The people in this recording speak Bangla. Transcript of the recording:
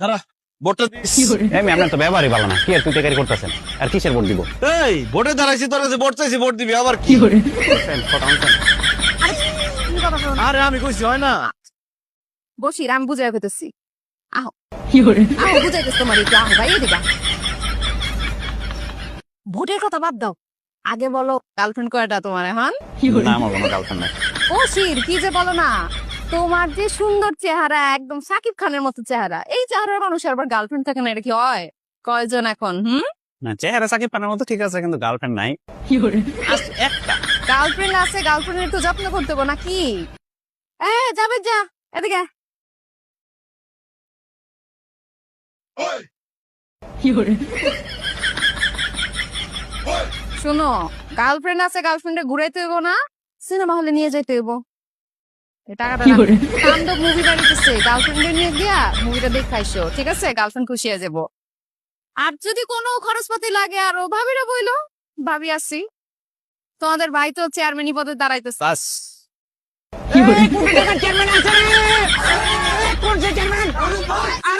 দাঁড়া ভোটটা দিস। এমনি আপনার তো ব্যবহারই ভালো না। কি আর তুই টেকারি করতেছেন? আর কিসের ভোট দিব? এই ভোটে দাঁড়াইছি তোর কাছে ভোট চাইছি ভোট দিবি আবার কি? আরে আমি কইছি হয় না। বসির আমি বুঝাই পেতেছি আহো। আহো বুঝাইতেছি তোমার একটু আহো ভাই এদিকে ভোটের কথা বাদ দাও। আগে বলো গার্লফ্রেন্ড কয়টা তোমার এখন? না আমার কোনো গার্লফ্রেন্ড নাই। ও শির কি যে বলো না। তোমার যে সুন্দর চেহারা একদম সাকিব খানের মতো চেহারা এই চেহারার মানুষের আবার গার্লফ্রেন্ড থাকে না এটা কি হয়? কয়জন এখন হুম? না চেহারা সাকিব খানের মতো ঠিক আছে কিন্তু গার্লফ্রেন্ড নাই। একটা। গার্লফ্রেন্ড আছে গার্লফ্রেন্ডের তো যত্ন করতে হবে নাকি? এ যাবে যা এদিকে শোনো গার্লফ্রেন্ড আছে গার্লফ্রেন্ডে ঘুরাইতে হইব না সিনেমা হলে নিয়ে যাইতে হইব। টাকাটা রাখো। মুভি বাড়িতেছে গার্লফ্রেন্ডে নিয়ে গিয়া মুভিটা দেখাইছো ঠিক আছে? গার্লফ্রেন্ড খুশি হয়ে যাব। আর যদি কোনো খরচপাতি লাগে আরও ভাবিরা বইলো ভাবি আসি তোমাদের ভাই তো চেয়ারম্যানই পদে দাঁড়াইতেছে। বাস। আর